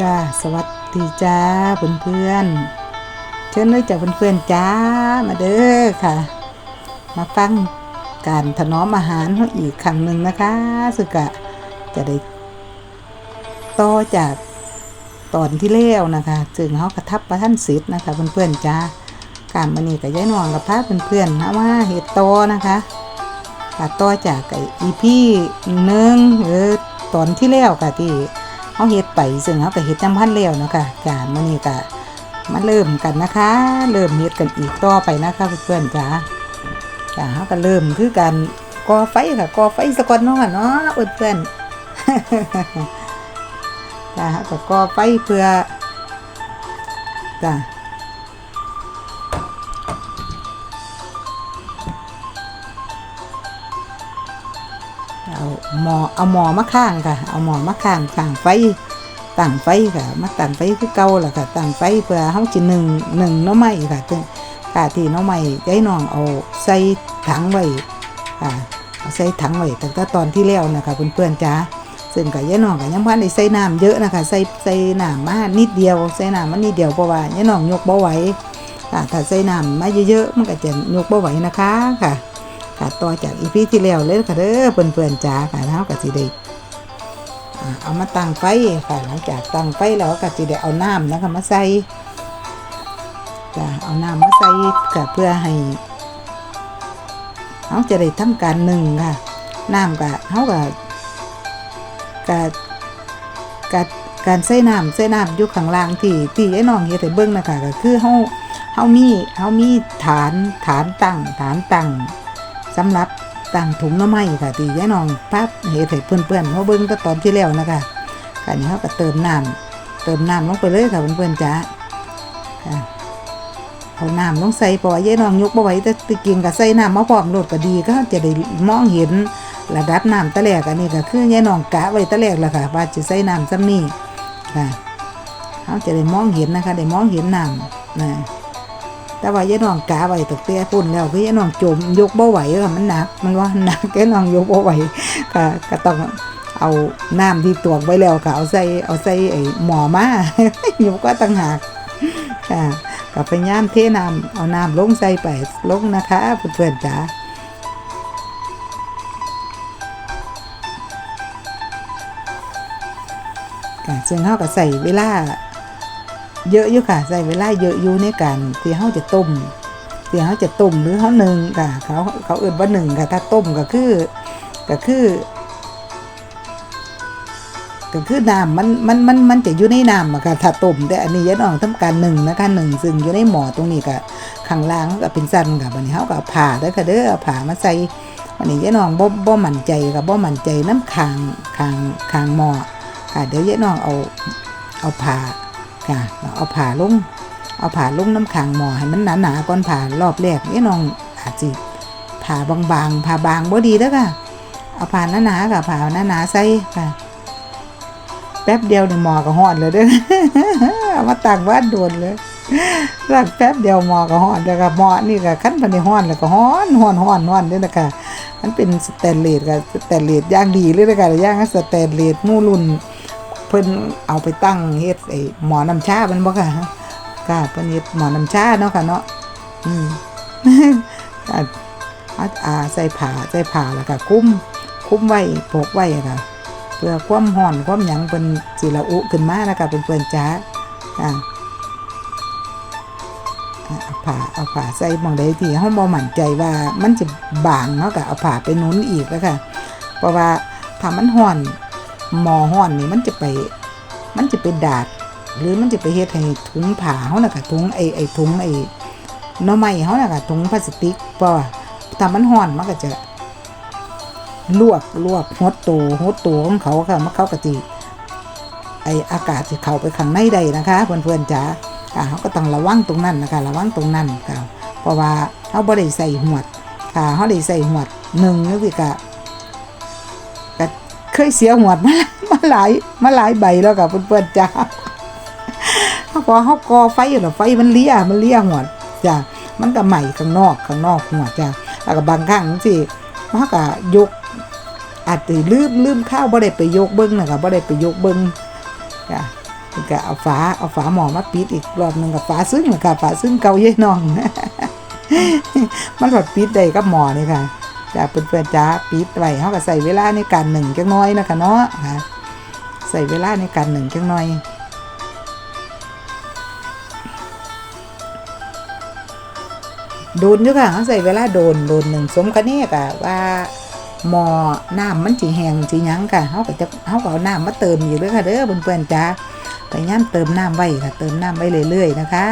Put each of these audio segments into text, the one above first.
จ้า สวัสดีจ้าเพื่อนๆเชิญเลยจ้าเพื่อนๆจ้ามาเด้อค่ะ มาฟังการถนอมอาหารเขาอีกครั้งหนึ่งนะคะสึกะจะได้ต่อจากตอนที่แล้วนะคะจึงเขากระทับประท่านสิทธ์นะคะเพื่อนๆจ้าการมานี่กับยายนวงกับพาเพื่อนๆนะว่าเห็ดโตอนะคะต่อจากไอ้อีพี่หนึ่งหรือตอนที่แล้วค่ะที่ เขาเฮ็ดไปซึ่งเขาก็เฮ็ดจำพันแล้วเนาะคะจ้ามื้อนี้ก็มาเริ่มกันนะคะ เริ่มเฮ็ดกันอีกต่อไปนะคะเพื่อนๆจ้าจ้าเขาก็เริ่มคือการก่อไฟค่ะก่อไฟสะก่อนเนาะค่ะเนาะเพื่อนๆจ้าเขาก็ก่อไฟเพื่อจ้า เอาหมอเอาหมอมาข้างค่ะ เอาหมอมาข้างข้างไฟตั้งไฟค่ะมาตั้งไฟคือเก่าล่ะค่ะตั้งไฟเพื่อเฮาสิหนึ่งหนึ่งน้อไม้ค่ะถึงค่ะที่น้อไม้ยายน้องเอาใส่ถังไว้ค่ะเอาใส่ถังไว้ตั้งแต่ตอนที่แล้วนะคะเพื่อนๆจ้าซึ่งกับยายน้องก็ยังบ่ทันได้ใส่น้ำเยอะนะคะใส่ใส่น้ำมานิดเดียวใส่น้ำมานิดเดียวเพราะว่ายายน้องยกบ่ไหวค่ะถ้าใส่น้ำมาเยอะๆมันก็จะยกบ่ไหวนะคะค่ะ ค่ะต่อจากอีพีที่แล้วเลยค่ะเด้อเพื่อนๆจ้าค่ะเฮาก็สิได้เอามาตั้งไฟค่ะหลังจากตั้งไฟแล้วก็สิได้เอาน้ำนะคะมาใส่จ้าเอาน้ำมาใส่ก็เพื่อให้เฮาจะได้ทำการหนึ่งค่ะ น้ำก็เฮาก็ก็ก็การใส่น้ำใส่น้ำอยู่ข้างล่างที่ที่ไอ้น้องเฮ็ดให้เบิ่งนะคะก็คือเฮาเฮามีเฮามีฐานฐานตั้งฐานตั้ง สำหรับตั้งถุงน้ำไม้ค่ะที่ยายน้องปั๊บเฮ็ดให้เพื่อนๆเขาะเบิ่งแต่ตอนที่แล้วนะคะค่ะนี่เขาก็เติมน้ำเติมน้ำลงไปเลยค่ะเพื่อนๆจ้าค่ะเอาน้ำลงใส่เพราะว่ายายน้องยกบ่ไหวแต่ตะกิงก็ใส่น้ำมาพร้อมโลดก็ดีก็จะได้มองเห็นระดับน้ำตะแลกอันนี้ก็คือยายน้องกะไว้ตะแลกแล้วค่ะว่าจะใส่น้ำซ้ำนี้ค่ะเขาจะได้มองเห็นนะคะได้มองเห็นน้ำนะ แต่ว่ายาน้องกาไว้ตกเตี้ยพุ่นแล้วคือยาน้องจมยกบ่ไหวค่ะมันหนัก มันว่าหนักแกน้องยกบ่ไหวก็ก็ต้องเอาน้ำที่ตวงไว้แล้วก็เอาใส่เอาใส่ไอ้หมอมายกก็ต่างหากค่ะก็พยายามเทน้ำเอาน้ำลงใส่ไปลงนะคะเพื่อนๆจ๋าค่ะซึ่งเฮาก็ใส่เวลา เยอะอยู่ค่ะใส่เวลาเยอะอยู่ในการที่เขาจะต้มที่เขาจะต้มหรือเขาหนึ่งค่ะ เขาเขาเอื่นว่าหนึ่งค่ะ ถ้าต้มก็คือก็คือก็คือน้ำมันมันมันมันจะอยู่ในน้ำอะค่ะถ้าต้มแต่อันนี้ยันอ่องทำการหนึ่งนะคะหนึ่งซึ่งอยู่ในหม้อตรงนี้ก็ข้างล่างก็เป็นสันค่ะวันนี้เขาก็เอาผ่าเด้อค่ะเด้อผ่ามาใส่วันนี้ยันอ่องบ่บ่มั่นใจค่ะบ่มั่นใจน้ำคางคางคางหม้อค่ะเดี๋ยวยันอ่องเอาเอาผ่า ค่ะเอาผ่าลงเอาผ่าลงน้ำขังหมอให้มันหนาๆก่อนผ่ารอบแรกนี่น้องอาจสิผ่าบางๆผ่าบางบ่ดีแล้วค่ะ เอาผ่าหนาๆค่ะผ่าหนาๆใส่ค่ะ แป๊บเดียวเนี่ยหมอก็หอดเลยเด้อเอามาตั้งวัดโดนเลยรักแป๊บเดียวหมอก็หอดเลยค่ะหมอนี่ก็ขั้นพันในหอนแล้วก็ห้อนห้อนห้อนห้อนด้วยนะคะมันเป็นสแตนเลสค่ะสแตนเลสย่างดีเลยนะคะย่างสแตนเลสมู่รุ่น เพิ่นเอาไปตั้งเฮ็ดไอ้หมอน้ำชามันบ่ค่ะค่ะเพิ่นเฮ็ดหมอน้ำชาเนาะค่ะเนาะอืมอ่าอ่าอาใส่ผ้าใส่ผ้าแล้วก็คุ้มคุ้มไว้ปกไว้อะค่ะเพื่อความร้อนความหยังเป็นสิละอุขึ้นมานะคะเป็นเพื่อนจ้าอ่าเอาผ้าเอาผ้าใส่หมองใดที่เฮาบ่มั่นใจว่ามันจะบางเนาะก็เอาผ้าไปนุนอีกแล้วค่ะเพราะว่าถ้ามันร้อน หมอห้อนนี่มันจะไป มันจะไปดาด หรือมันจะไปเฮ็ดให้ถุงผ้าเฮาน่ะค่ะถุงไอ้ไอ้ถุงไอ้หน่อไม้เฮาน่ะค่ะถุงพลาสติกเพราะว่าถ้ามันห้อนมันก็จะลวกลวกหดตัวหดตัวของเขาค่ะมันเข้าก็สิไออากาศที่เข้าไปข้างในได้นะคะเพื่อนๆจ๋าค่ะเขาก็ต้องระวังตรงนั้นนะคะ ระวังตรงนั้นค่ะ เพราะว่าเขาบ่ได้ใส่หวดค่ะเขาได้ใส่หวดหนึ่งนี่คือกะ เคยเสียหวดมามาหลายมาหลายใบแล้วกับเพื่อนๆจ้าเขาพอเขากอไฟอยู่หรอไฟมันเลี้ยมันเลี้ยหวดจ้ามันก็ใหม่ข้างนอกข้างนอกหัวจ้าแล้วก็บางครั้งสิมันก็ยกอาจจะลืมลืมข้าวบ่ได้ไปยกเบิ้งนะครับบ่ได้ไปยกเบิ้งจ้าก็เอาฝาเอาฝาหมอมาปิดอีกรอบหนึ่งกับฝาซึ้งล่ะค่ะฝาซึ้งเกาเยายน้อง มันก็ปิดได้กับหมอนี่ค่ะ จ้าเพื่อนๆจ้าปิดไว้เฮาก็ใส่เวลาในการหนึ่งจังน้อยนะคะเนาะค่ะใส่เวลาในการหนึ่งจังน้อยโดนอยู่ค่ะเขาใส่เวลาโดนโดนหนึ่งสมกันนี่กะว่าหมอน้ำมันสิแหงสิหยังค่ะเขาก็จะเขาก็เอาน้ำมาเติมอยู่เลยค่ะเด้อเพื่อนๆจ้าพยายามเติมน้ำไว้ค่ะ เติมน้ำไว้เรื่อยๆนะคะ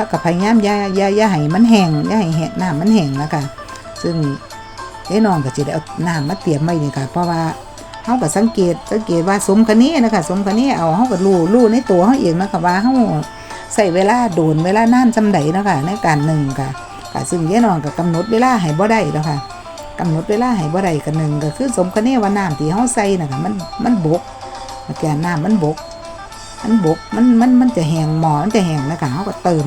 ถ้ากับพยายามอย่าอย่าอย่าให้มันแห้งอย่าให้แห้งน้ำมันแห้งนะคะซึ่งไอ้น้องก็จะได้เอาน้ำมาเตรียมไว้นี่ค่ะเพราะว่าเขาก็สังเกตสังเกตว่าสมคันนี้นะคะสมคันนี้เอาเขาก็รู้รู้ในตัวเขาเองนะคะว่าเขาใส่เวลาโดนเวลานานจำใดนะคะในการหนึ่งค่ะก็ซึ่งยายน้องก็กำหนดเวลาให้บ่ได้แล้วค่ะกำหนดเวลาให้บ่ได้กันหนึ่งก็คือสมคันนี้ว่าน้ำที่เขาใส่นะคะมันมันบกแกนน้ำมันบก มันบกมันมันมันจะแห้งหมอมันจะแห้งนะคะเขาก็เติม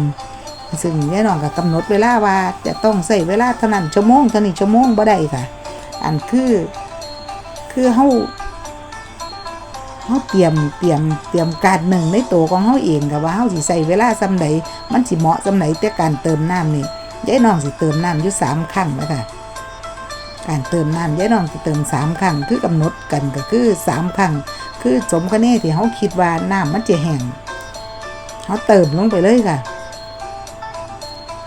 ซึ่งยายน้องก็กำหนดเวลาว่าจะต้องใส่เวลาเท่านั้นชั่วโมงเท่านี้ชั่วโมงบ่ได้ค่ะ อันคือคือเฮาเฮาเตรียมเตรียมเตรียมการหนึ่งในตัวของเฮาเองกับว่าเฮาสิใส่เวลาซำใดมันสิเหมาะซำใดแต่การเติมน้ำนี่ยายน้องสิเติมน้ำอยู่สามครั้งนะคะการเติมน้ำยายน้องสิเติมสามครั้งคือกำหนดกันก็คือสามครั้ง คือสมคะแน่ที่เฮาคิดว่าน้ำมันจะแห้งเฮาเติมลงไปเลยค่ะ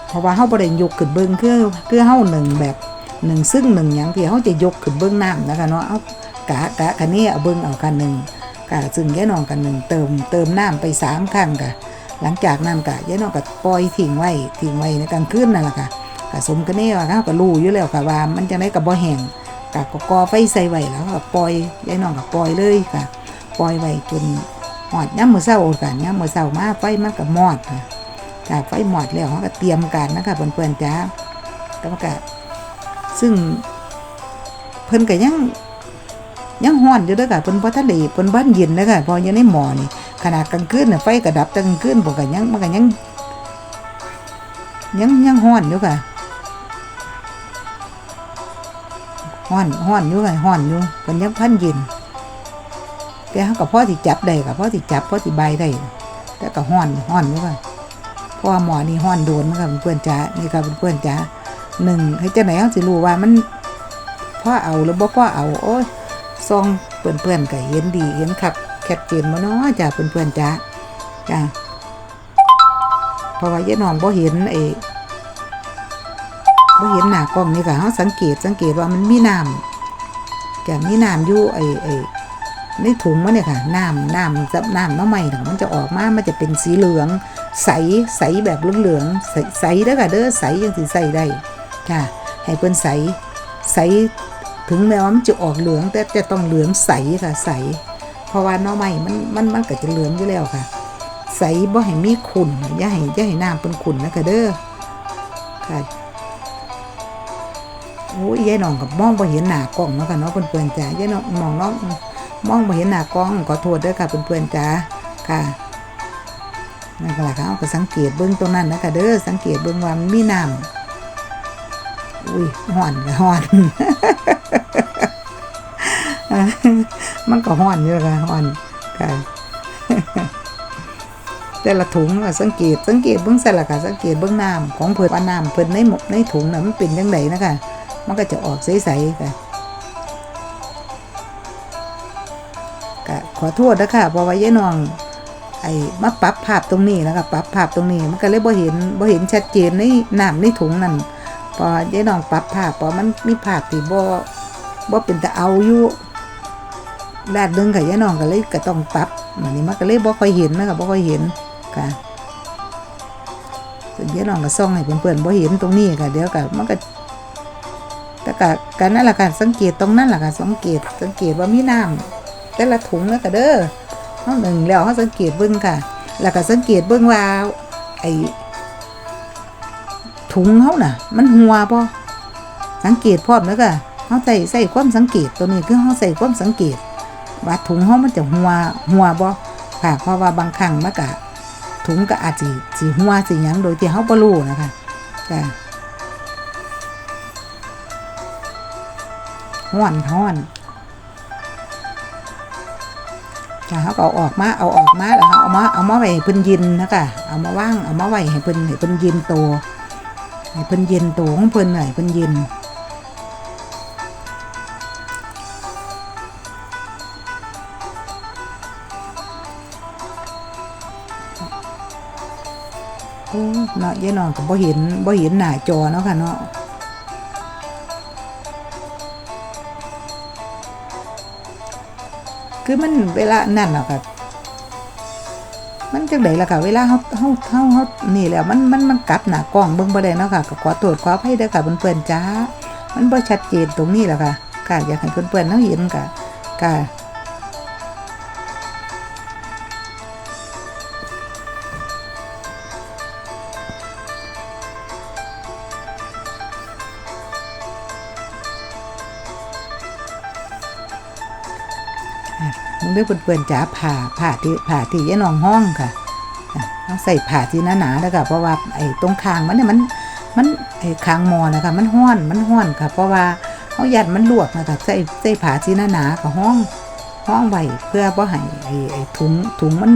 เพราะว่าเฮาบ่ได้ยกขึ้นเบิ่งคือคือเฮาหนึ่งแบบหนึ่งซึ่งหนึ่งอย่างที่เขาจะยกขึ้นเบื้องน้ำนะคะเนาะเอากะกะคันนี้เอาเบื้องเอากันหนึ่งกะซึ่งยายนองกันหนึ่งเติมเติมน้ำไปสามครั้งกะหลังจากนั้นกะยายนองก็ปล่อยทิ้งไว้ทิ้งไว้ในกลางคืนนั่นแหละค่ะกะสมกันนี่ว่าเขาก็รู้อยู่แล้วค่ะว่ามันจะได้กับบ่แห้งกะก็กอไฟใส่ไว้แล้วก็ปล่อยยายนองก็ปล่อยเลยค่ะ ปล่อยไว้จนหมดย่ำมือเศร้าค่ะย่ำมือเศร้ามาไฟมันก็มอดค่ะจากไฟหมดแล้วเขาก็เตรียมการนะคะเพื่อนๆจ้าก็มันก็ซึ่งเพิ่นก็ยังยังฮ้อนอยู่ด้อค่ะเพิ่นบ่ทันได้เพิ่นบ้านเย็นเด้อค่ะพออยู่ในหมอนี่ขนาดกลางคืนน่ะไฟก็ดับแต่กลางคืนบ่ก็ยังมันก็ยังยังยังฮ้อนอยู่ค่ะฮ้อนฮ้อนอยู่ค่ะฮ้อนอยู่เพิ่นยังพันเย็น แต่เฮาก็พ่อสิจับได้ค่ะพอสิจับพ่อสิบได้แต่ก็ฮ้อนฮ้อนอยู่ค่ะเพราะว่าหมอนี่ฮ้อนโดนค่ะเพื่อนจ๋านี่ค่ะเพื่อนจ๋าหนึ่งให้เจ้าไหนเขาสิรู้ว่ามันพ่อเอาหรือบ่พ่อเอาโอ้ยซองเพื่อนๆก็เห็นดีเห็นคักแคทเจนมาเนาะจ้าเพื่อนๆจ้าจ้าเพราะว่ายายน้องบ่เห็นไอ้บ่เห็นหน้ากล้องนี่ค่ะเฮาสังเกตสังเกตว่ามันมีน้ำจ้ะมีน้ำอยู่ไอ้ไอ้ ในถุงมันเนี่ยค่ะน้ำน้ำซับน้ำน้ำใหม่น่ะมันจะออกมามันจะเป็นสีเหลืองใสใสแบบเหลืองๆใสใสเด้อค่ะเด้อใสยังสิใสได้ค่ะให้เพิ่นใสใสถึงแม้ว่ามันจะออกเหลืองแต่จะต้องเหลืองใสค่ะใส เพราะว่าน้อไม้มันมันมันก็จะเหลืองอยู่แล้วค่ะ ใสบ่ให้มีขุ่นอย่าให้อย่าให้น้ำเป็นขุ่นนะค่ะเด้อค่ะโอ้ยยายน้องกับมองบ่เห็นหน้ากล้องเนาะค่ะเนาะเพื่อนๆจ้ายายน้องมองน้อง มองบ่เห็นหน้ากล้องขอโทษด้อค่ะเพื่อนๆจ้าค่ะนั่นก็หละค่ะเอาก็สังเกตเบื้องตรงนั้นนะคะเด้อสังเกตเบื้องว่ามันมีน้ำอุ้ยห่อนก็ห่อนมันก็ห่อนอยู่ค่ะห่อนค่ะแต่ละถุงก็สังเกตสังเกตเบื้องใส่ละค่ะสังเกตเบื้องน้ำของเพิ่นว่าน้ำเพิ่นในหมกในถุงน่ะมันเป็นจังไดนะคะมันก็จะออกใสๆค่ะ ก็ขอโทษนะคะเพราะว่ายายน้องไอ้มาปรับภาพตรงนี้นะคะปรับภาพตรงนี้มันก็เลยบ่เห็นบ่เห็นชัดเจนในน้ำในถุงนั่นพอยายน้องปรับภาพพอมันมีภาพที่บ่บ่เป็นตาเอาอยู่ลาดเรื่องค่ะยายน้องก็เลยก็ต้องปรับอันนี้มันก็เลยบ่ค่อยเห็นนะคะบ่ค่อยเห็นค่ะส่วนยายน้องก็ส่องให้เพื่อนๆบ่เห็นตรงนี้ค่ะเดี๋ยวก็มันก็แต่ก็การนั่นแหละค่ะสังเกตตรงนั้นแหละค่ะสังเกตสังเกตว่ามีน้ำ แต่ละถุงแล้วก็เด้อเฮาหนึ่งแล้วเฮาสังเกตเบิ่งค่ะ แล้วก็สังเกตเบิ่งว่าไอ้ถุงเขาน่ะ มันหัวป่สังเกตพร้อมแล้วก็เขาใส่ใส่ความสังเกตตัวนี้คือเขาใส่ความสังเกต ว่าถุงเขามันจะหัวหัวบ่ค่ะเพราะว่าบางครั้งมันก็ถุงก็อาจสิสิหัวสิหยังโดยที่เขาบ่รู้นะคะจ้ะห้อนห้อน จ้ะเขาก็เอาออกมาเอาออกมาแล้วเขาเอามาเอามาไว้เพิ่นย็นนะคะเอามาว่างเอามาไว้ให้เพิ่นให้เพิ่นย็นโตให้เพิ่นย็นโตของเพิ่นหน่อยเพิ่นย็นโอ้เนาะยายน้องก็บ่เห็นบ่เห็นหน้าจอเนาะค่ะเนาะ คือมันเวลานั่นน่ะค่ะมันจังไดล่ะค่ะ เวลาเฮาเฮาเฮาเฮานี่แล้วมันมันมันกลับหน้ากล้องเบิ่งบ่ได้เนาะค่ะก็ขอโทษขออภัยเด้อค่ะเพื่อนๆจ้า มันบ่ชัดเจนตรงนี้แหละค่ะค่ะอยากให้เพื่อนๆเฮาเห็นค่ะค่ะ ได้เพื่อนๆจ๋าผ่าผ่าที่ผ่าที่ยายนองห้องค่ะต้องใส่ผ่าที่หนาๆแล้วค่ะเพราะว่าไอ้ตรงคางมันเนี่ยมันมันไอ้คางมอนะคะมันห้อนมันห้อนค่ะ เพราะว่าเขาหยัดมันลวกนะคะใส่ใส่ผ่าที่หนาๆกับห้องห้องไว้เพื่อบ่ให้ไอ้ไอ้ถุงถุงมัน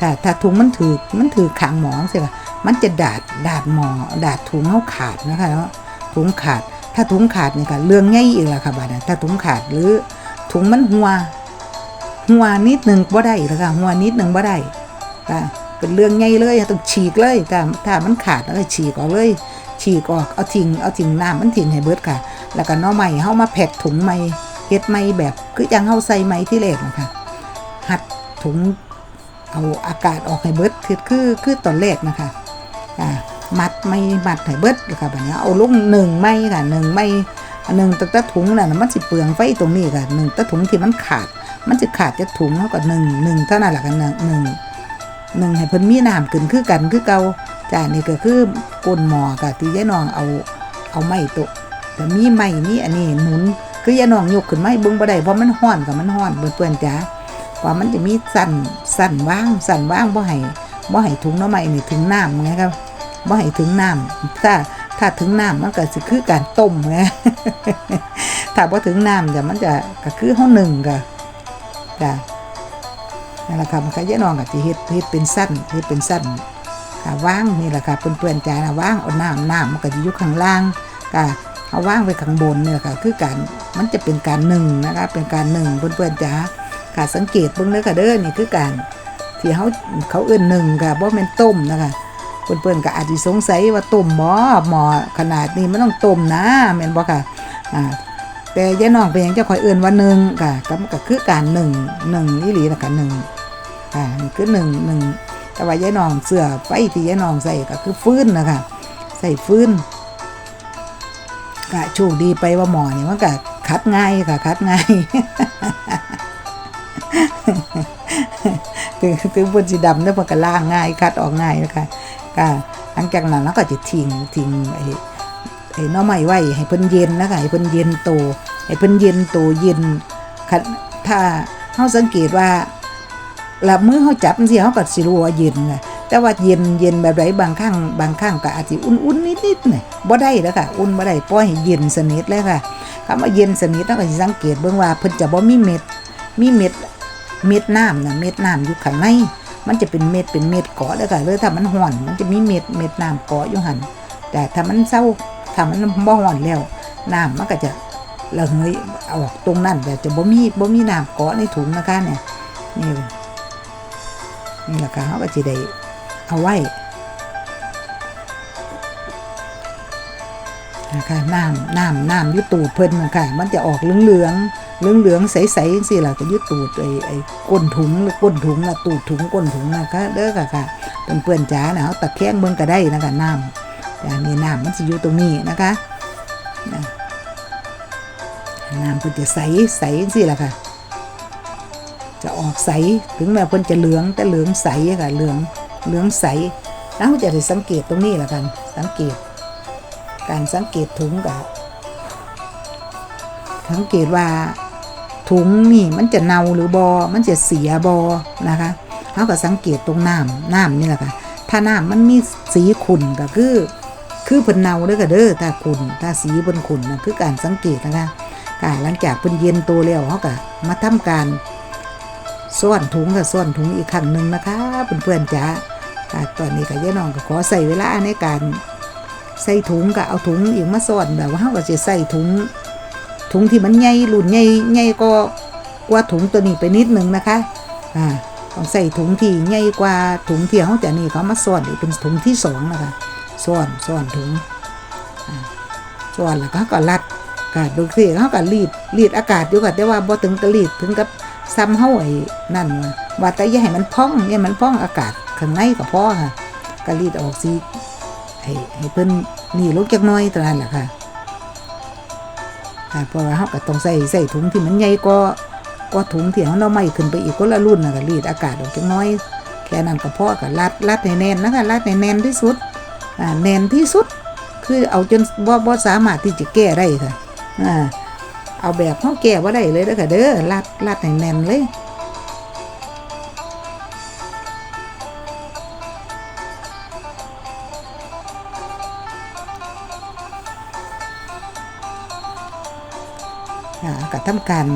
ถ้าถ้าถุงมันถือมันถือคางหมอสิค่ะมันจะดาดดาดหมอดาดถุงเขาขาดนะคะเนาะถุงขาด ถ้าถุงขาดเนี่ยค่ะเรื่องใหญ่อีกและค่ะบัดนี้ถ้าถุงขาดหรือถุงมันหัว หัวนิดหนึ่งบ่ได้แล้วค่ะหัวนิดหนึ่งบ่ได้ค่ะเป็นเรื่องใหญ่เลยต้องฉีกเลยค่ะถ้ามันขาดแล้วก็ฉีกออกเลย ฉีกออกเอาทิ้งเอาทิ้งน้ำมันทิ้งให้เบิดค่ะ แล้วก็น้อใหม่เฮามาแพ็คถุงใหม่เฮ็ดใหม่แบบคือจังเฮาใส่ใหม่ที่แรกนะคะหัดถุงเอาอากาศออกให้เบิดคือคือคือตอนแรกนะคะอ่ามัดไม่มัดให้เบิดแล้วค่ะแบัดนี้เอาลงหนึ่งไม้ค่ะหนึ่งไม้หนึ่งตั้งแต่ถุงน่ะมันสิเปลืองไฟตรงนี้ค่ะหนึ่งแต่ถุงที่มันขาด มันจะขาดจะถุงเท่ากับหนึ่งหนึ่งเท่านั้นแหละกันหนึ่งหนึ่งหนึ่งให้เพิ่นมีน้ำขึ้นคือกันคือเกาจ้านี่ก็คือก้นหมอกับที่ยายน้องเอาเอาไม้โตะแต่มีไม้มีอันนี้หนุนคือยายน้องยกขึ้นไม้บิ่งบ่ได้เพราะมันห้อนกับมันห้อนเพื่อนๆจ้าว่ามันจะมีสั่นสั่นว่างสั่นว่างบ่ให้บ่ให้ถุงน้ำไม้นี่ถึงน้ำไงครับบ่ให้ถึงน้ำถ้าถ้าถึงน้ำมันก็สิคือการต้มไงถ้าบ่ถึงน้ำจะมันจะก็คือเฮาหนึ่งก็ จ้ะนั่นแหละค่ะมันก็ยายน้องก็สิเฮ็ดเฮ็ดเป็นสั้นเฮ็ดเป็นสั้นค่ะว่างนี่แหละค่ะเพื่อนๆจ้านะว่างเอาน้ำน้ำมันก็จะอยู่ข้างล่างค่ะเอาว่างไว้ข้างบนเนี่ยค่ะ คือการมันจะเป็นการหนึ่งนะคะเป็นการหนึ่งเพื่อนๆจ้าค่ะสังเกตเบิ่งเด้อค่ะเด้อนี่คือการที่เขาเขาเอื้นหนึ่งค่ะบ่แม่นต้มนะคะเพื่อนๆก็อาจจะสงสัยว่าต้มบ่หมอขนาดนี้ไมันต้องต้มนะแม่นบ่ค่ะอ่า แต่ยายน้องเป็นยังจะคอยเอื่นว่าหนึ่งค่ะก็ก็คือการหนึ่งหนึ่งนี่หลีนะค่ะหนึ่งค่ะนี่คือหนึ่งหนึ่งแต่ว่ายายน้องเสื้อไฟที่ยายน้องใส่ก็คือฟื้นนะคะใส่ฟื้นก็โชคดีไปว่าหมอนี่มันก็คัดง่ายค่ะคัดง่ายถึงถึงบนสีดำเนี่ยมันก็ล่างง่ายคัดออกง่ายนะคะก็หลังจากนั้นเราก็จะทิ้งทิ้งไอ้ ไอ้น้อไม้ไว้ให้เพิ่นเย็นนะคะให้เพิ่นเย็นโตให้เพิ่นเย็นโตเย็นคันถ้าเฮาสังเกตว่าละมือเฮาจับจังซี่เฮาก็สิรู้ว่าเย็นค่ะแต่ว่าเย็นเย็นแบบใดบางครั้งบางครั้งก็อาจสิอุ่นๆนิดๆหน่ะบ่ได้แล้วค่ะ อุ่นบ่ได้ปล่อยให้เย็นสนิทเลยค่ะคำว่าเย็นสนิทเราก็สิสังเกตเบิ่งว่าเพิ่นจะบ่มีเม็ด มีเม็ดเม็ดน้ำนะเม็ดน้ำอยู่ข้างในมันจะเป็นเม็ดเป็นเม็ดเกาะแล้วค่ะเลยถ้ามันร้อนมันจะมีเม็ดเม็ดน้ำเกาะอยู่หันแต่ถ้ามันเศร้า ถ้ามันบ่ร้อนแล้วน้ำมันก็จะระเหยออกตรงนั้นแต่จะบ่มีบ่มีน้ำเกาะในถุงนะคะเนี่ยนี่นี่แหละค่ะเขาก็จะได้เอาไว้นะคะน้ำน้ำน้ำอยุตูดเพิ่นนะคะมันจะออกเหลืองเหลืองเหลืองๆใสๆสิล่ะก็อยุตูดไอ้ไอ้ก้นถุงหรือก้นถุงน่ะตูดถุงก้นถุงนะคะเด้อค่ะค่ะเพื่อนๆจ๋านะเอาตะแคงเบิ่งก็ได้นะคะน้ำ แต่นี่น้ำมันจะอยู่ตรงนี้นะคะน้ำเพิ่นจะใสใสสิล่ะค่ะ จะออกใสถึงแม้เพิ่นจะเหลืองแต่เหลืองใสค่ะเหลืองเหลืองใสแล้วเราจะได้สังเกตตรงนี้ละกัน สังเกต การสังเกตถุงกับสังเกตว่าถุงนี่มันจะเน่าหรือบอมันจะเสียบอนะคะเขาก็สังเกตตรงน้ำน้ำนี่แหละค่ะถ้าน้ำมันมีสีขุ่นก็คือ คือเพิ่นเนาเด้อค่ะเด้อถ้าขุนถ้าสีเพิ่นขุนนะคือการสังเกตนะคะค่ะหลังจากเพิ่นเย็นตัวแล้วเขาก็มาทำการซ่อนถุงกับซ่อนถุงอีกครั้งหนึ่งนะคะเพื่อนๆจ๋าค่ะตอนนี้ก็ย่าน้องก็ขอใส่เวลาในการใส่ถุงก็เอาถุงอีกมาซ่อนแบบว่าเขาก็จะใส่ถุงถุงที่มันใหญ่รุ่นใหญ่ใหญ่ก็กว่าถุงตัวนี้ไปนิดนึงนะคะอ่าต้องใส่ถุงที่ใหญ่กว่าถุงที่เขาจะนี่เขามาซ่อนอีกเป็นถุงที่สองนะคะ ซ่อนซ่อนถุงอ่าซ่อนแล้วก็เขาก็รัดก็ดูสิเขาก็รีดรีดอากาศอยู่ค่ะแต่ว่าบ่ถึงกับรีดถึงกับซ้ำเฮาไอ้นั่นว่าว่าแต่อย่าให้มันพองอย่าให้มันพองอากาศข้างในก็พอค่ะก็รีดออกสิให้ให้เพิ่นนี่ลงจักน้อยเท่นั้นแหละค่ะค่ะเพราะว่าเขาก็ต้องใส่ใส่ถุงที่มันใหญ่ก็ก็ถุงที่เขาเราไม่ขึ้นไปอีกคนละรุ่นนะก็รีดอากาศออกจังน้อย แค่นั้นก็พอก็รัดรัดให้แน่นนะคะรัดให้แน่นที่สุด แน่นที่สุดคือเอาจนบ่บ่สามารถที่จะแก้ได้ค่ะอ่าเอาแบบเขาแก้ว่าได้เลยเด้อค่ะเด้อรัดรัดให้แน่นเลยก็ทำการ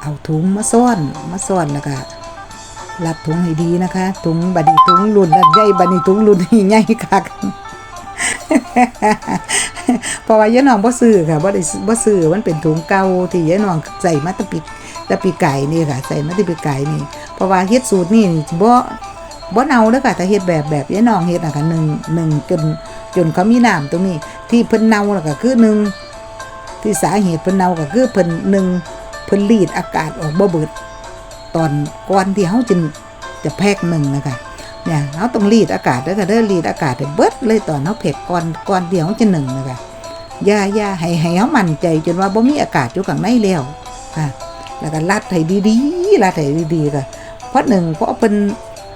เอาถุงมาซ่อนมาซ่อนแล้วก็ รัดถุงให้ดีนะคะถุงบัดนีถุงรุ่นละใหญ่บัดนีถุงรุ่นนี่ใหญ่คักเพราะว่ายายน้องบ่ซื้อค่ะบ่ได้บ่ซื้อมันเป็นถุงเก่าที่ยายน้องใส่มาตะปีแตะปีไก่นี่ค่ะ ใส่มาตะปีไก่นี่ เพราะว่าเฮ็ดสูตรนี่บ่บ่เน่าเด้อค่ะถ้าเฮ็ดแบบแบบยายน้องเฮ็ดน่ะค่ะหนึ่งหนึ่งจนจนเขามีน้ำตรงนี้ ที่เพิ่นเน่าแล้วก็คือหนึ่งที่สาเหตุเพิ่นเน่าก็คือเพิ่นหนึ่งเพิ่นรีดอากาศออกบ่เบิด ตอนก่อนที่เฮาจะจะแพ็กหนึ่งนะคะเนี่ยเฮาต้องรีดอากาศแล้วก็เด้อรีดอากาศเบิดเลยตอนเฮาแพ็กก่อนก่อนเดียวจะหนึ่งนะคะย่ายาให้ให้เฮามั่นใจจนว่าบ่มีอากาศอยู่ข้างในแล้วค่ะแล้วก็รัดให้ดีๆรัดให้ดีๆค่ะเพราะหนึ่งเพราะเพิ่น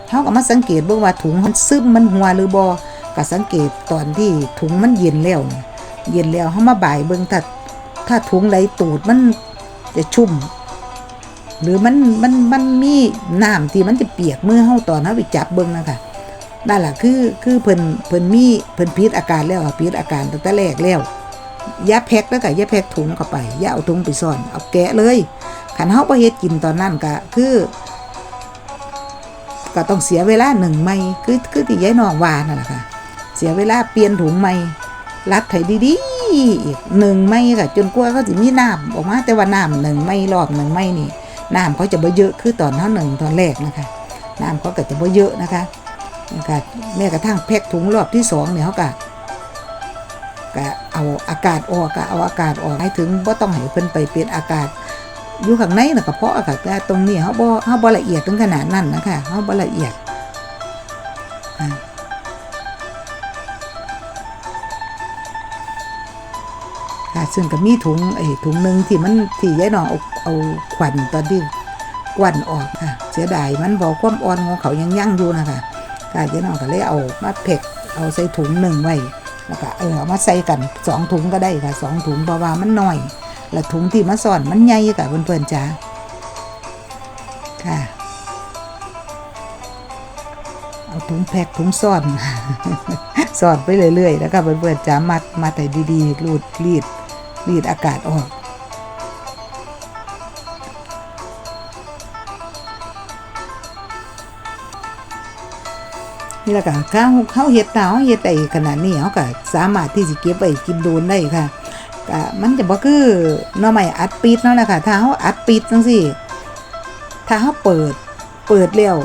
เฮาก็มาสังเกตเบิ่งว่าถุงมันซึมมันหัวหรือบ่ก็สังเกตตอนที่ถุงมันเย็นแล้วเย็นแล้วเฮามาบ่ายเบิ่งถ้าถ้าถุงใดตูดมันจะชุ่ม หรือมันมันมันมีน้ำที่มันจะเปียกเมื่อเฮาตอนเฮาไปจับเบิ่งนะคะนั่นแหละคือคือเพิ่นเพิ่นมีเพิ่นพิษอาการแล้วพิษอาการตั้งแต่แรกแล้วย่าแพ็คแล้วก็ย่าแพ็คถุงเข้าไปย่าเอาถุงไปซ่อนเอาแกะเลยคันเฮาบ่เฮ็ดกินตอนนั้นก็คือก็ต้องเสียเวลาหนึ่งไม่คือคือที่ยายน้องว่านั่นแหละค่ะเสียเวลาเปลี่ยนถุงใหม่รัดให้ดีๆอีกหนึ่งไม่ค่ะจนกว่าเขาจะมีน้ำออกมาแต่ว่าน้ำหนึ่งไม่รอบหนึ่งไม่นี่ น้ำเขาจะบ่เยอะคือตอนเท่าหนึ่งตอนแรกนะคะน้ำเขาก็จะบ่เยอะนะคะนะคะแม้กระทั่งแพ็กถุงรอบที่สองเนี่ยเขาก็ก็เอาอากาศออกก็เอาอากาศออกให้ถึงบ่ต้องให้เพิ่นไปเปลี่ยนอากาศอยู่ข้างในน่ะก็เพราะอากาศแต่ตรงนี้เขาบ่เขาบ่ละเอียดถึงขนาดนั้นนะคะเขาบ่ละเอียดอ่า ซึ่งก็มีถุงไอ้ถุงหนึ่งที่มันที่ยายน้องเอาเอาขวัญตอนที่กวันออกค่ะ เสียดายมันบอกความอ่อนของเขายังยั่งอยู่นะคะค่ะยายน้องก็เลยเอามาเพ็กเอาใส่ถุงหนึ่งไว้แล้วก็เออเอามาใส่กันสองถุงก็ได้ค่ะสองถุงเพราะว่ามันน้อย แล้วถุงที่มาซ่อนมันใหญ่ค่ะเพื่อนๆจ้าค่ะเอาถุงแพ็กถุงซ่อนสอดไปเรื่อยๆ แล้วก็เพื่อนๆจ้ามัดมัดให้ดีๆรูดรีด รีดอากาศออก นี่แหละค่ะข้าวข้าวเห็ดหนาวเห็ดไอขนาดนี้เขาก็สามารถที่จะเก็บไว้กินโดนได้ค่ะก็มันจะบ่คือหน่อไม้อัดปิดเนาะนะคะถ้าเขาอัดปิดจังซี่ถ้าเขาเปิดเปิดแล้ว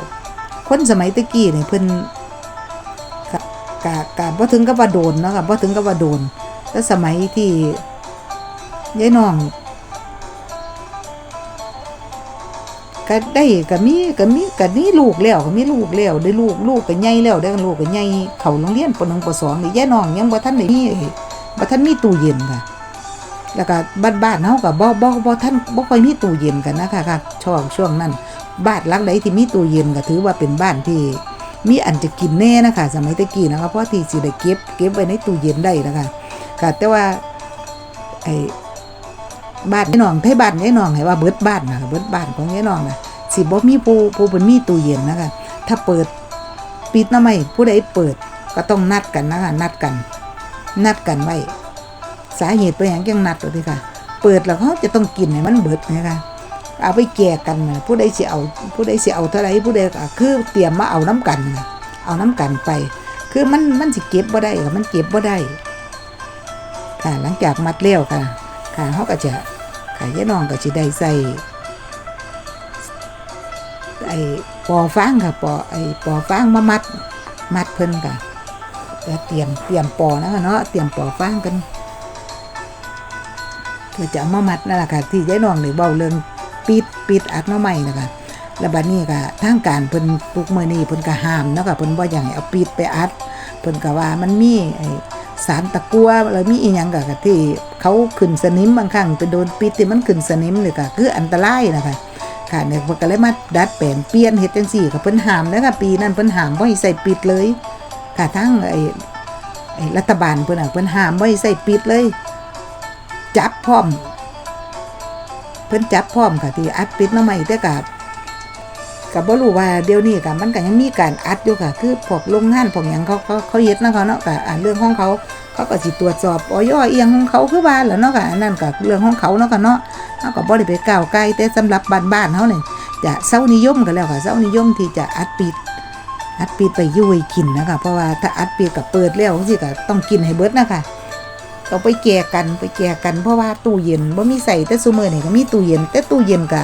คนสมัยตะกี้เนี่ยเพิ่นกะกะกะบ่ถึงกับว่าโดนเนาะค่ะบ่ถึงกับว่าโดนแต่สมัยที่ ยายน้องก็ได้ก็มีก็มีก็มีลูกแล้วก็มีลูกแล้วได้ลูกลูกก็ใหญ่แล้วได้ลูกก็ใหญ่เข้าโรงเรียนป .1 ป .2 นี่ยายน้องยังบ่ทันได้มีบ่ทันมีตู้เย็นค่ะ แล้วก็บ้านๆเฮาก็บ่บ่บ่ทันบ่ค่อยมีตู้เย็นกันนะคะค่ะช่วงช่วงนั้นบ้านหลังใดที่มีตู้เย็นก็ถือว่าเป็นบ้านที่มีอันจะกินแน่นะคะสมัยตะกี้นะคะเพราะที่สิได้เก็บเก็บไว้ในตู้เย็นได้นะคะค่ะแต่ว่าไอ้ บ้านยายน้องไทบ้านยายน้องให้ว่าเบิดบ้านนะคะเบิดบ้านของยายน้องนะสิบ่มีผู้ผู้เป็นมีตู้เย็นนะคะถ้าเปิดปิดน้าไม่ผู้ใดเปิดก็ต้องนัดกันนะคะนัดกัน นัดกันไว้สาเหตุไปนหยังจังนัดว่าติค่ะ เปิดแล้วเขาจะต้องกินให้มันเบิดนะคะเอาไปแก่กันนะผู้ใดสิเอา ผู้ใดสิเอาเท่าไรผู้ใดคือเตรียมมาเอาน้ำกันนะเอาน้ำกันไป คือมันมันสิเก็บบ่ได้ค่ะมันเก็บบ่ได้ค่ะหลังจากมัดแล้วค่ะค่ะเขาก็จะะยายน้องก็สิได้ใส่ไอ้ปอฟางค่ะปอไอ้ปอฟางมามัด มัดเพิ่นค่ะแล้วเตรียมเตรียมปอนะคะเนาะเตรียมปอฟางกันเพื่อจะเอามามัดนั่นแหละค่ะที่ยายน้องได้เว้าเรื่องปิดปิดอัดมาใหม่นะคะแล้วบัดนี้ก็ทางการเพิ่นปลุกมือนี้เพิ่นก็ห้ามเนาะค่ะเพิ่นบ่อย่ากให้เอาปิดไปอัดเพิ่นก็ว่ามันมีไอ้ สารตะกัวแล้วมีอีหยังก็ก็ที่เขาขึ้นสนิมบางครั้งไปโดนปิดที่มันขึ้นสนิมนี่ก็คืออันตรายนะคะค่ะเนี่ยเพิ่นก็เลยมาดัดแปลงเปลี่ยนเฮ็ดจังซี่ก็เพิ่นห้ามนะค่ะปีนั้นเพิ่นห้ามบ่ให้ใส่ปิดเลย ค่ะทั้งไอ้ไอ้รัฐบาลเพิ่นน่ะเพิ่นห้ามบ่ให้ใส่ปิดเลย จับพร้อม เพิ่นจับพร้อมค่ะที่อัดปิดเนาใหม่แต่ก็ ก็บ่รู้ว่าเดี๋ยวนี้ก็มันก็ยังมีการอัดอยู่ค่ะ คือพวกโรงงานพวกหยังเขาเขาเขาเฮ็ดนะเขาเนาะก็อ่าเรื่องของเขาเขาก็สิตรวจสอบออยอียงของเขาคือว่าแล้วเนาะค่ะอันนั้นก็เรื่องของเขาเนาะค่ะเนาะเฮาก็บ่ได้ไปก้าวไกลแต่สำหรับบ้านๆเฮานี่จะเซานิยมกันแล้วค่ะเซานิยมที่จะอัดปิด อัดปิดไปยุ่ยกินนะคะเพราะว่าถ้าอัดปิดกับเปิดแล้วสิก็ต้องกินให้เบิดนะคะต้องไปแก่กันไปแก่กันเพราะว่าตู้เย็นบ่มีใส่แต่ซุมื้อนี่ก็มีตู้เย็นแต่ตู้เย็นก็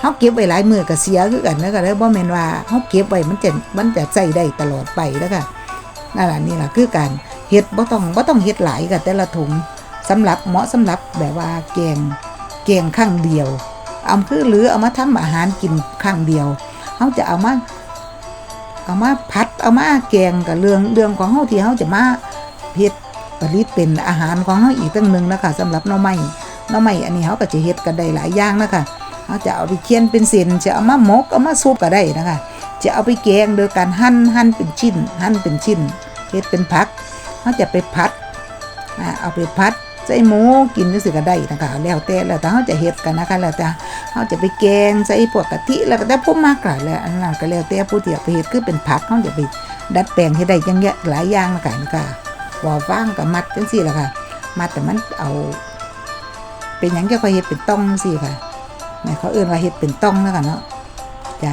เฮาเก็บไว้หลายมือก็เสียคือกันนะคะแล้วบ่แม่นว่าเฮาเก็บไว้มันจะมันจะใช้ได้ตลอดไปนะคะนั่นล่ะนี่ล่ะคือการเฮ็ดบ่ต้องบ่ต้องเฮ็ดหลายกับแต่ละถุงสำหรับเหมาะสำหรับแบบว่าแกงแกงครั้งเดียวเอาคือหรือเอามาทำอาหารกินครั้งเดียวเฮาจะเอามาเอามาพัดเอามาแกงกับเรื่องเรื่องของเฮาที่เฮาจะมาเฮ็ดผลิตเป็นอาหารของเฮาอีกตั้งหนึงนะคะสำหรับหน่อไม้หน่อไม้อันนี้เฮาก็จะเฮ็ดกันได้หลายอย่างนะคะ เฮาจะเอาไปเคี่ยนเป็นเส้นจะเอามาหมกเอามาซุปก็ได้นะคะ จะเอาไปแกงโดยการหั่นหั่นเป็นชิ้น หั่นเป็นชิ้นเฮ็ดเป็นผักเฮาจะไปผัดเอาไปผัดใส่หมูกินจังซี่ก็ได้นะคะแล้วแต่แล้วแต่เฮาจะเฮ็ดกันนะคะแล้วแต่เขาจะไปแกงใส่พวกกะทิแล้วก็ได้พวกมากหลายแล้วอันนั้นก็แล้วแต่ผู้ที่เอาไปเฮ็ดคือเป็นผักเขาจะไปดัดแปลงให้ได้ยังเยอะหลายอย่างละกันค่ะบ่ฟางกับมัดจังซี่ละค่ะมัดแต่มันเอา เป็นหยังจะค่อยเฮ็ดเป็นต้องจังซี่ค่ะ แม่เขาเอื้นว่าเฮ็ดเป็นต้องแล้วกันเนาะจ้ะ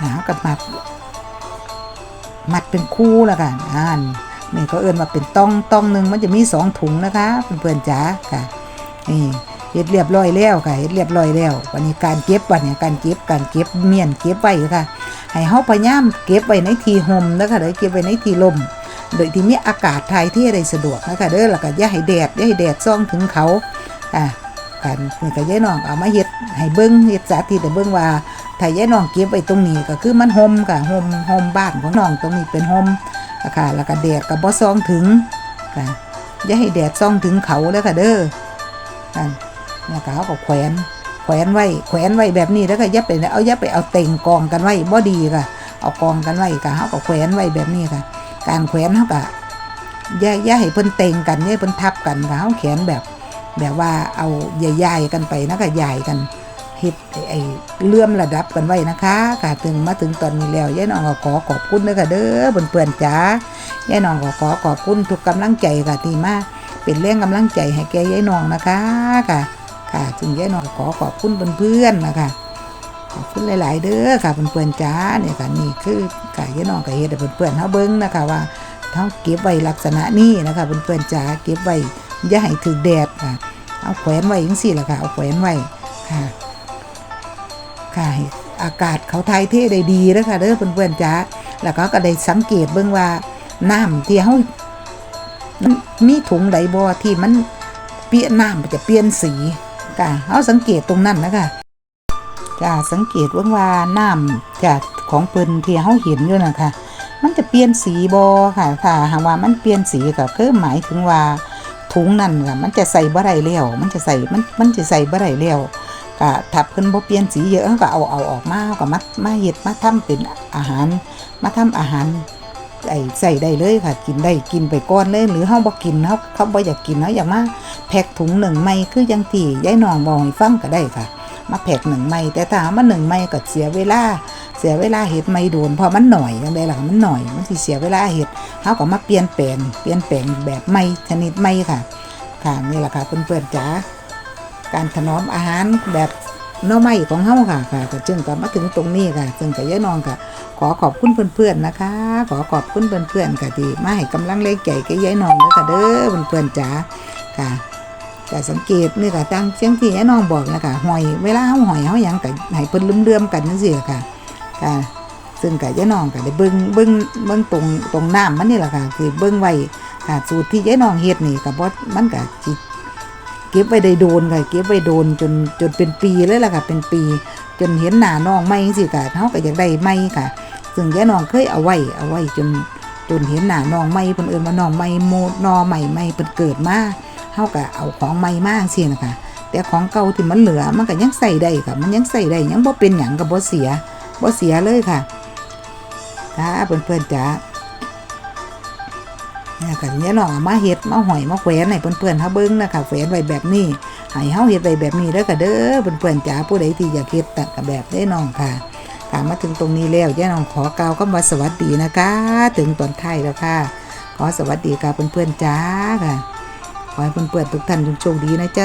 หากับมัด มัดเป็นคู่แล้วกันอ่านนี่เขาเอื้นว่าเป็นต้องต้องหนึ่งมันจะมีสองถุงนะคะเพื่อนๆจ๋าค่ะนี่เฮ็ดเรียบร้อยแล้วค่ะเฮ็ดเรียบร้อยแล้ววันนี้การเก็บวันนี้การเก็บการเก็บเมียนเก็บไว้ค่ะให้เฮาพยายามเก็บไว้ในที่ห่มนะคะเด้อเก็บไว้ในที่ลม โดยที่มีอากาศถ่ายที่ได้สะดวกนะคะเด้อแล้วก็อย่าให้แดดอย่าให้แดดส่องถึงเขาอะการนี่ก็ยายน้องเอามาเฮ็ดให้เบิ่งเฮ็ดสาธิตให้เบิ่งว่าถ้ายายน้องเก็บไว้ตรงนี้ก็คือมันห่มค่ะห่มห่มบ้านของน้องตรงนี้เป็นห่มค่ะแล้วก็แดดก็บ่ซ่องถึงค่ะอย่าให้แดดซ่องถึงเขาเด้อค่ะเด้อค่ะเนี่ยก็เขาก็แขวนแขวนไว้แขวนไว้แบบนี้แล้วก็ย่าไปเอาย่าไปเอาเต่งกองกันไว้บ่ดีค่ะ เอากองกันไว้ก็เขาก็แขวนไว้แบบนี้ค่ะ การแขวนเขาก็ย่าย่าให้เพิ่นเต่งกันอย่าให้เพิ่นทับกันเขาแขวนแบบแบบว่าเอาใหญ่ๆกันไปนะก็ใหญ่กันเฮ็ดไอ้เลื่อมระดับกันไว้นะคะค่ะถึงมาถึงตอนนี้แล้วยายน้องก็ขอขอบคุณเด้อค่ะเด้อเพื่อนๆจ๋ายายน้องก็ขอขอบคุณทุกกำลังใจค่ะที่มาเป็นแรงกำลังใจให้แกยายน้องนะคะค่ะ ค่ะถึงยายน้องก็ขอขอบคุณเพื่อนๆนะคะ ขอบคุณหลาย ๆ เด้อค่ะเพื่อนๆจ๋าเนี่ยค่ะนี่คือค่ยายน้องไก็เฮ็ดเพื่อนๆเฮาเบิ่งนะคะว่าเฮาเก็บไว้ลักษณะนี้นะคะเพื่อนๆจ๋าเก็บไว้อย่าให้ถึงแดดค่ะเอาแขวนไว้จังซี่ละค่ะเอาแขวนไว้ค่ะค่ะให้อากาศเขาไทยเท่ได้ดีแล้วค่ะเด้อเพื่อนๆจ้าแล้วก็ก็ได้สังเกตเบิ่งว่าน้ำที่เฮามันมีถุงใดบ่ที่มันเปลี่ยนน้ำมันจะเปลี่ยนสีค่ะเฮาสังเกตตรงนั้นนะคะ จ้าสังเกตเบิ่งว่าน้ำจากของเพิ่นที่เฮาเห็นอยู่นะคะมันจะเปลี่ยนสีบ่ค่ะถ้าหากว่ามันเปลี่ยนสีก็คือหมายถึงว่าถุงนั่นค่ะมันจะใส่บ่ได้แล้วมันจะใส่มันมันจะใส่บ่ได้แล้วก็ถ้าเพิ่นบ่เปลี่ยนสีเยอะก็เอาเอาออกมาก็มามาเฮ็ดมาทำเป็นอาหาร มาทำอาหารไอ้ใส่ได้เลยค่ะ กินได้กินไปก่อนเลยหรือเฮาบ่กินเฮาเขาบ่อยากกินเฮาอยากมาแพ็คถุงหนึ่งใหม่คือจังที่ยายน้องบอกให้ฟังก็ได้ค่ะ มาแพ็คหนึ่งใหม่แต่ถ้าเอามาหนึ่งใหม่ก็เสียเวลาเสียเวลาเฮ็ดไม่โดนพราะมันหน่อยจังไดล่ะค่ะมันหน่อยมันสิเสียเวลาเฮ็ดเฮาก็มาเปลี่ยนแปลงเปลี่ยนแปลงแบบใหม่ชนิดใหม่ค่ะค่ะนี่แหละค่ะเพื่อนๆจ๋าการถนอมอาหารแบบน้อไม้ของเฮาค่ะค่ะก็จึงก็มาถึงตรงนี้ค่ะซึ่งก็ยายนองก็ขอขอบคุณเพื่อนๆนะคะ ขอขอบคุณเพื่อนๆค่ะที่มาให้กำลังแรงใจกับยายนองเด้อค่ะเด้อเพื่อนๆจ๋าค่ะ แต่สังเกตนี่ค่ะตั้งเสียงที่ยายน้องบอกนะคะหอยเวลาเฮาหอยเฮาหยังก็ให้เพิ่นลืมเลื่อมๆกันจังซี่ล่ะค่ะค่ะซึ่งก็ยายน้องก็ได้เบิ่งเบิ่งเบิ่งตรงตรงน้ำมันนี่แหละค่ะคือเบิ่งไว้ค่ะสูตรที่ยายน้องเฮ็ดนี่ก็บ่มันก็สิเก็บไว้ได้โดนค่ะเก็บไว้โดนจนจนเป็นปีเลยล่ะค่ะ เป็นปี จนเห็นหน้าน้องใหม่จังซี่ก็เฮาก็อยากได้ใหม่ค่ะ ซึ่งยายน้องเคยเอาไว้เอาไว้จนจนเห็นหน้าน้องใหม่เพิ่นเอิ้นว่าน้องใหม่โมนอใหม่ใหม่เพิ่นเกิดมา เฮาก็เอาของใหม่มาจังซี่นะคะแต่ของเก่าที่มันเหลือมันก็ยังใส่ได้ค่ะ มันยังใส่ได้ยังบ่เป็นหยังก็บ่เสียบ่เสียเลยค่ะจ้าเพื่อนๆจ้าเนี่ยค่ะเนี่ยน้องมาเฮ็ดมาหอยมาแขวนให้เพื่อนๆเฮาเบิ่งนะคะแขวนไว้แบบนี้ให้เฮาเฮ็ดไว้แบบนี้เด้อค่ะเด้อเพื่อนๆจ้าผู้ใดที่อยากเฮ็ดตักกับแบบได้น้องค่ะค่ะมาถึงตรงนี้แล้วย่าน้องขอกล่าวคำว่าสวัสดีนะคะ ถึงตอนไทยแล้วค่ะ ขอสวัสดีค่ะเพื่อนๆจ้าค่ะ ขอให้เพื่อนๆทุกท่านจงโชคดีนะจ๊ะ